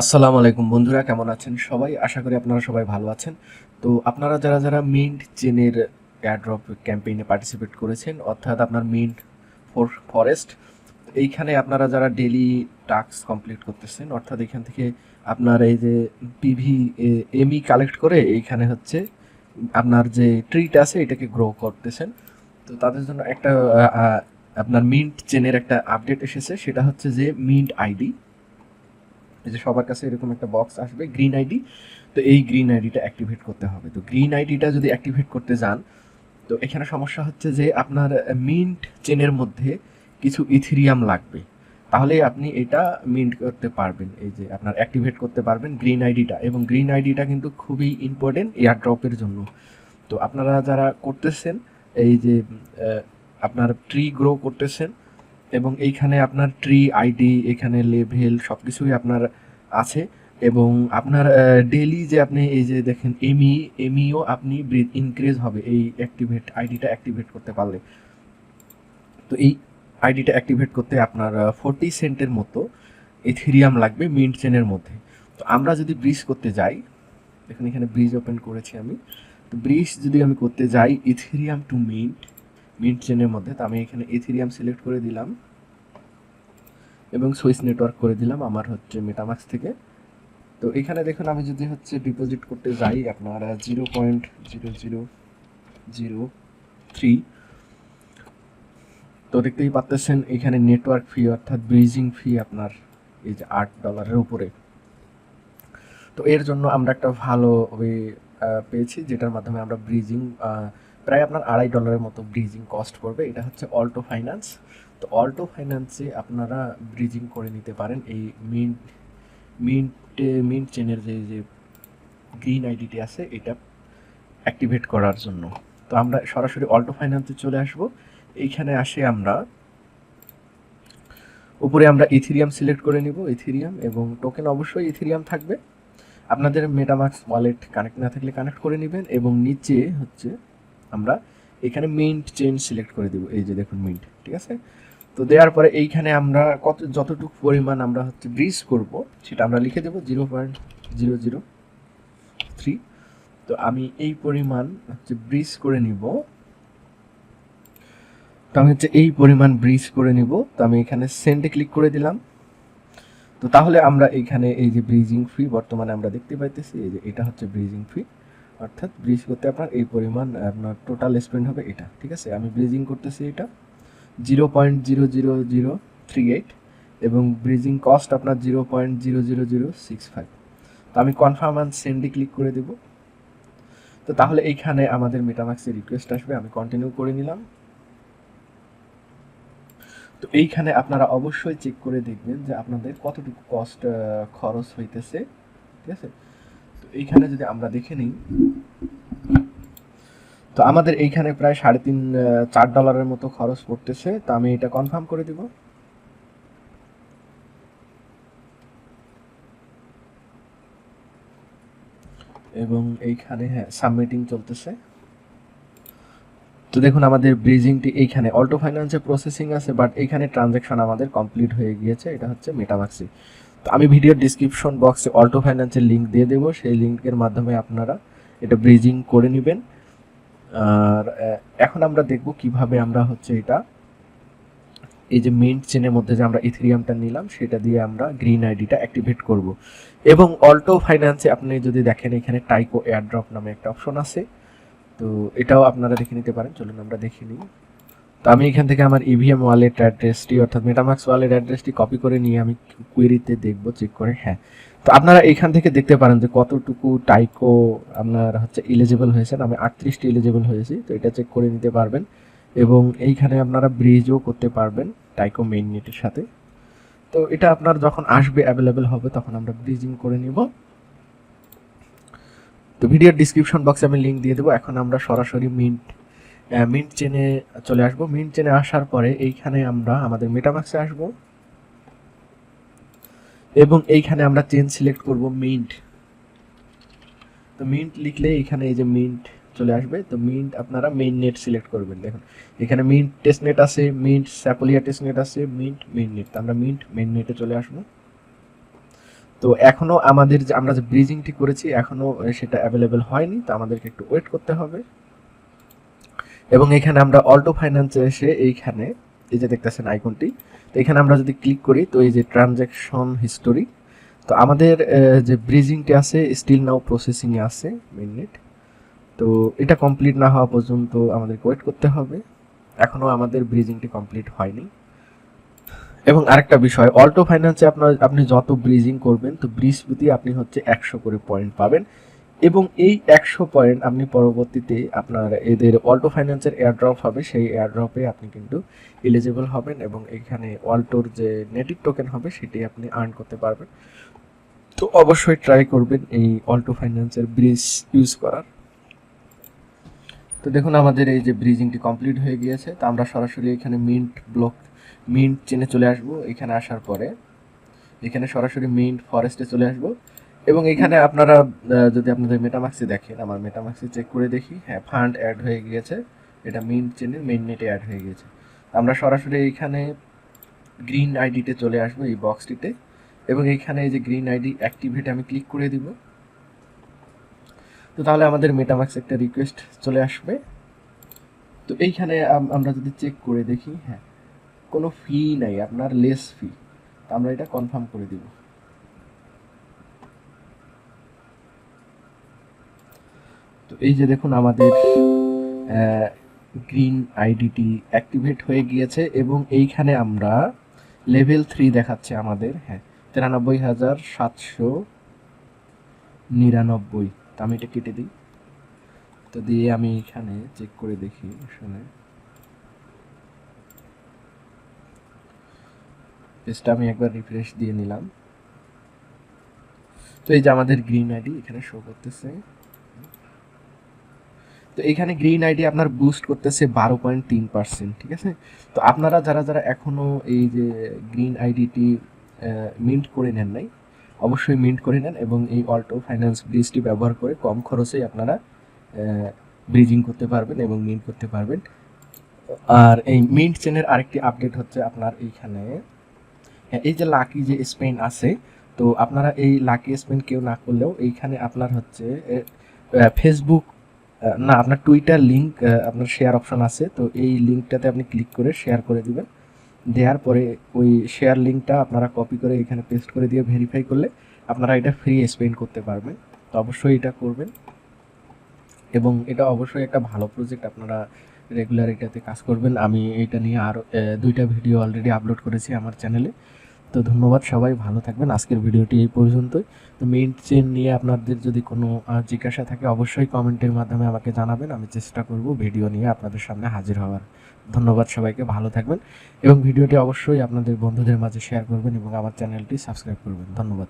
আসসালামু আলাইকুম বন্ধুরা, কেমন আছেন সবাই? আশা করি আপনারা সবাই ভালো আছেন। তো আপনারা যারা যারা মিন্ট চেনের এয়ারড্রপ ক্যাম্পেইনে পার্টিসিপেট করেছেন, অর্থাৎ আপনার মিন্ট ফর ফরেস্ট এইখানে আপনারা যারা ডেলি টাস্ক কমপ্লিট করতেছেন, অর্থাৎ এখান থেকে আপনার এই যে পিভি এমই কালেক্ট করে এইখানে হচ্ছে আপনার যে ট্রিট আছে, এটাকে গ্রো করতেছেন। তো তাদের জন্য একটা আপনার মিন্ট চেনের একটা আপডেট এসেছে, সেটা হচ্ছে যে মিন্ট আইডি যে সবার কাছে এরকম একটা বক্স আসবে গ্রিন আইডি তো এই গ্রিন আইডিটা অ্যাক্টিভেট করতে হবে। তো গ্রিন আইডিটা যদি অ্যাক্টিভেট করতে যান, তো এখানে সমস্যা হচ্ছে যে আপনার মিন্ট চেনের মধ্যে কিছু ইথিরিয়াম লাগবে। তাহলে আপনি এটা মিন্ট করতে পারবেন। এই যে আপনার অ্যাক্টিভেট করতে পারবেন গ্রিন আইডিটা এবং গ্রিন আইডিটা কিন্তু খুবই ইম্পর্টেন্ট এয়ারড্রপের জন্য। তো আপনারা যারা করতেছেন, এই যে আপনার ট্রি গ্রো করতেছেন এবং এইখানে আপনার ট্রি আইডি এখানে লেভেল সব কিছুই আপনার আছে এবং আপনার ডেলি যে আপনি এই যে দেখেন এমি এমিও আপনি ব্রিথ ইনক্রিজ হবে এই অ্যাক্টিভেট আইডিটা অ্যাক্টিভেট করতে পারলে। তো এই আইডিটা অ্যাক্টিভেট করতে আপনার ফোরটি সেন্টের মতো এথেরিয়াম লাগবে মিন্ট চেনের মধ্যে। তো আমরা যদি ব্রিজ করতে যাই, দেখুন এখানে ব্রিজ ওপেন করেছি আমি। তো ব্রিজ যদি আমি করতে যাই ইথেরিয়াম টু মিন্ট মিন্ট চেনের মধ্যে, তো আমি এখানে ইথেরিয়াম সিলেক্ট করে দিলাম এবং সুইচ নেটওয়ার্ক করে দিলাম আমার হচ্ছে মেটামাক্স থেকে। তো এখানে দেখুন আমি যদি হচ্ছে ডিপোজিট করতে যাই আপনার zero point zero zero zero three তো দেখতেই পাচ্তেছেন এখানে নেটওয়ার্ক ফি অর্থাৎ ব্রিজিং ফি আপনার এই যে আট ডলারের উপরে। তো এর জন্য আমরা একটা ভালো ওয়ে পেয়েছি যেটার মাধ্যমে আমরা ব্রিজিং প্রায় আপনার আড়াই ডলারের মতো ব্রিজিং কস্ট পড়বে। এটা হচ্ছে অল্টো ফাইন্যান্স তো অল্টো ফাইন্যান্সে আপনারা ব্রিজিং করে নিতে পারেন এই মিন্ট মিন্ট মিন্ট চেনের যে যে গ্রিন আইডিটি আছে, এটা অ্যাক্টিভেট করার জন্য। তো আমরা সরাসরি অল্টো ফাইন্যান্সে চলে আসব। এইখানে আসে আমরা, উপরে আমরা ইথিরিয়াম সিলেক্ট করে নিব ইথিরিয়াম এবং টোকেন অবশ্যই ইথিরিয়াম থাকবে। আপনাদের মেটামাক্স ওয়ালেট কানেক্ট না থাকলে কানেক্ট করে নেবেন, এবং নিচে হচ্ছে আমরা এখানে মিন্ট চেন সিলেক্ট করে দিব, এই যে দেখুন মিন্ট ঠিক আছে? তো দেওয়ার পরে এইখানে আমরা কত, যতটুকু পরিমাণ আমরা হচ্ছে ব্রিজ করব, সেটা আমরা লিখে দেবো zero point zero zero three তো আমি এই পরিমাণ হচ্ছে ব্রিজ করে নিব। তো আমি হচ্ছে এই পরিমাণ ব্রিজ করে নিব। তো আমি এখানে সেন্টে ক্লিক করে দিলাম। তো তাহলে আমরা এইখানে এই যে ব্রিজিং ফি বর্তমানে আমরা দেখতে পাইতেছি, এই যে এটা হচ্ছে ব্রিজিং ফি অর্থাৎ ব্রিজ করতে আপনার এই পরিমাণ, আপনার টোটাল স্পেন্ড হবে এটা, ঠিক আছে? আমি ব্রিজিং করতেছি এটা zero point zero zero zero three eight এবং ব্রিজিং কস্ট আপনার zero point zero zero zero six five তো আমি কনফার্ম অ্যান্ড সেন্ডে ক্লিক করে দেব। তো তাহলে এইখানে আমাদের মেটামাক্সের রিকোয়েস্ট আসবে, আমি কন্টিনিউ করে নিলাম। তো এইখানে আপনারা অবশ্যই চেক করে দেখবেন যে আপনাদের কতটুকু কস্ট খরচ হইতেছে, ঠিক আছে? এইখানে যদি আমরা দেখে নিই, তো আমাদের এইখানে প্রায় সাড়ে তিন চার ডলারের মতো খরচ পড়তেছে। তো আমি এটা কনফার্ম করে দিব। এবং এইখানে হ্যাঁ সাবমিটিং চলতেছে। তো দেখুন, আমাদের ব্রিজিংটি এইখানে অল্টো ফাইন্যান্সে প্রসেসিং আছে বাট এইখানে ট্রানজ্যাকশন আমাদের কমপ্লিট হয়ে গিয়েছে। এটা হচ্ছে মেটামাক্সি তো আমি ভিডিওর ডিসক্রিপশন বক্সে অল্টো ফাইন্যান্সের লিঙ্ক দিয়ে দেবো। সেই লিঙ্কের মাধ্যমে আপনারা এটা ব্রিজিং করে নেবেন। আর এখন আমরা দেখব কীভাবে আমরা হচ্ছে এটা, এই যে মেইন চেনের মধ্যে যে আমরা ইথেরিয়ামটা নিলাম, সেটা দিয়ে আমরা গ্রিন আইডিটা অ্যাক্টিভেট করব। এবং অল্টো ফাইন্যান্সে আপনি যদি দেখেন, এখানে টাইকো এয়ারড্রপ নামে একটা অপশন আছে। তো এটাও আপনারা দেখে নিতে পারেন। চলুন আমরা দেখে নিই। তো আমি এখান থেকে আমার ইভিএম ওয়ালেট অ্যাড্রেসটি অর্থাৎ মেটামাক্স ওয়ালেট অ্যাড্রেসটি কপি করে নিয়ে আমি কুয়েরিতে দেখব চেক করে হ্যাঁ। তো আপনারা এখান থেকে দেখতে পারেন যে কতটুকু টাইকো আপনার হচ্ছে ইলিজিবল হয়েছেন। আমি আটত্রিশটি ইলিজিবল হয়েছি, তো এটা চেক করে নিতে পারবেন। এবং এইখানে আপনারা ব্রিজও করতে পারবেন টাইকো মেইন নেটের সাথে। তো এটা আপনার যখন আসবে অ্যাভেলেবেল হবে, তখন আমরা ব্রিজিং করে নিব। তো ভিডিওর ডিসক্রিপশন বক্সে আমি লিঙ্ক দিয়ে দেবো। এখন আমরা সরাসরি মিন্ট মিন্ট চেনে চলে আসব। মিন্ট চেনে আসার পরে এইখানে আমরা আমাদের মেটামাক্সে আসব। এবং এইখানে আমরা চেন সিলেক্ট করব মিন্ট তো মিন্ট লিখলে এখানে এই যে মিন্ট চলে আসবে। তো মিন্ট আপনারা মেইন নেট সিলেক্ট করবেন। দেখুন, এখানে মিন্ট টেস্ট নেট আছে মিন্ট স্যাপোলিয়া টেস্ট নেট আছে মিন্ট মেইন নেট আমরা মিন্ট মেইন নেটে চলে আসব। তো এখনও আমাদের যে আমরা যে ব্রিজিংটি করেছি, এখনও সেটা অ্যাভেলেবেল হয়নি। তো আমাদেরকে একটু ওয়েট করতে হবে। এবং এখানে আমরা অল্টো ফাইন্যান্সে এসে এইখানে এই যে দেখতেছেন আইকনটি, তো এখানে আমরা যদি ক্লিক করি, তো এই যে ট্রানজ্যাকশন হিস্টোরি তো আমাদের যে ব্রিজিংটি আছে স্টিল নাও প্রসেসিংয়ে আছে মিনিট তো এটা কমপ্লিট না হওয়া পর্যন্ত আমাদেরকে ওয়েট করতে হবে। এখনও আমাদের ব্রিজিংটি কমপ্লিট হয়নি। এবং আরেকটা বিষয় অল্টো ফাইন্যান্সে আপনার, আপনি যত ব্রিজিং করবেন, তো ব্রিজ প্রতি আপনি হচ্ছে একশো করে পয়েন্ট পাবেন। এবং এই একশো পয়েন্ট আপনি পরবর্তীতে আপনার এদের অল্টো ফাইন্যান্সের এয়ারড্রপ হবে, সেই এয়ারড্রপে আপনি কিন্তু এলিজিবল হবেন এবং এখানে অল্টোর যে নেটিভ টোকেন হবে, সেটি আপনি আর্ন করতে পারবেন। তো অবশ্যই ট্রাই করবেন এই অল্টো ফাইন্যান্সের ব্রিজ ইউজ করার। তো দেখুন আমাদের এই যে ব্রিজিংটি কমপ্লিট হয়ে গিয়েছে। তো আমরা সরাসরি এখানে মিন্ট ব্লক মিন্ট চেনে চলে আসব। এখানে আসার পরে এখানে সরাসরি মিন্ট ফরেস্টে চলে আসব। এবং এখানে আপনারা যদি আপনাদের মেটামাক্সে দেখেন, আমার মেটামাক্সে চেক করে দেখি। হ্যাঁ ফান্ড অ্যাড হয়ে গিয়েছে। এটা মিন্ট চেনের মেইন নেটে অ্যাড হয়ে গিয়েছে। আমরা সরাসরি এইখানে গ্রিন আইডিতে চলে আসব, এই বক্সটিতে এবং এইখানে এই যে গ্রিন আইডি অ্যাক্টিভেট আমি ক্লিক করে দিব। তো তাহলে আমাদের মেটামাক্স একটা রিকোয়েস্ট চলে আসবে। তো এইখানে আমরা যদি চেক করে দেখি হ্যাঁ কোনো ফি নাই, আপনার লেস ফি আমরা এটা কনফার্ম করে দিব। তো এই যে দেখুন আমাদের গ্রিন আইডিটি অ্যাক্টিভেট হয়ে গিয়েছে এবং এইখানে আমরা লেভেল থ্রি দেখাচ্ছে আমাদের হ্যাঁ তিরানব্বই হাজার সাতশো নিরানব্বই। তো আমি এটা কেটে দিই। তো দিয়ে আমি এখানে চেক করে দেখি আসলে পেজটা আমি একবার রিফ্রেশ দিয়ে নিলাম। তো এই যে আমাদের গ্রিন আইডি এখানে শো করতেছে। তো এখানে গ্রিন আইডি আপনার বুস্ট করতেছে বারো পয়েন্ট তিন পার্সেন্ট ঠিক আছে? তো আপনারা যারা যারা এখনও এই যে গ্রিন আইডিটি মিন্ট করে নেন নাই অবশ্যই মিন্ট করে নেন এবং এই অল্টো ফাইন্যান্স ব্রিজটি ব্যবহার করে কম খরচেই আপনারা ব্রিজিং করতে পারবেন এবং মিন্ট করতে পারবেন। আর এই মিন্ট চেনের আরেকটি আপডেট হচ্ছে আপনার এইখানে। হ্যাঁ, এই যে লাকি যে স্পেন আছে তো আপনারা এই লাকি স্পেন কেউ না করলেও এইখানে আপনার হচ্ছে ফেসবুক না, আপনার টুইটার লিঙ্ক আপনার শেয়ার অপশন আছে, তো এই লিঙ্কটাতে আপনি ক্লিক করে শেয়ার করে দিবেন। দেওয়ার পরে ওই শেয়ার লিঙ্কটা আপনারা কপি করে এখানে পেস্ট করে দিয়ে ভেরিফাই করলে আপনারা এটা ফ্রি স্পেন্ড করতে পারবেন। তো অবশ্যই এটা করবেন। এবং এটা অবশ্যই একটা ভালো প্রজেক্ট আপনারা রেগুলার এটাতে কাজ করবেন। আমি এটা নিয়ে আরও দুইটা ভিডিও অলরেডি আপলোড করেছি আমার চ্যানেলে তো ধন্যবাদ সবাই, ভালো থাকবেন। আজকের ভিডিওটি এই পর্যন্তই। তো মেইন চেন নিয়ে আপনাদের যদি কোনো জিজ্ঞাসা থাকে, অবশ্যই কমেন্টের মাধ্যমে আমাকে জানাবেন। আমি চেষ্টা করব ভিডিও নিয়ে আপনাদের সামনে হাজির হওয়ার। ধন্যবাদ সবাইকে, ভালো থাকবেন। এবং ভিডিওটি অবশ্যই আপনাদের বন্ধুদের মাঝে শেয়ার করবেন এবং আমার চ্যানেলটি সাবস্ক্রাইব করবেন। ধন্যবাদ।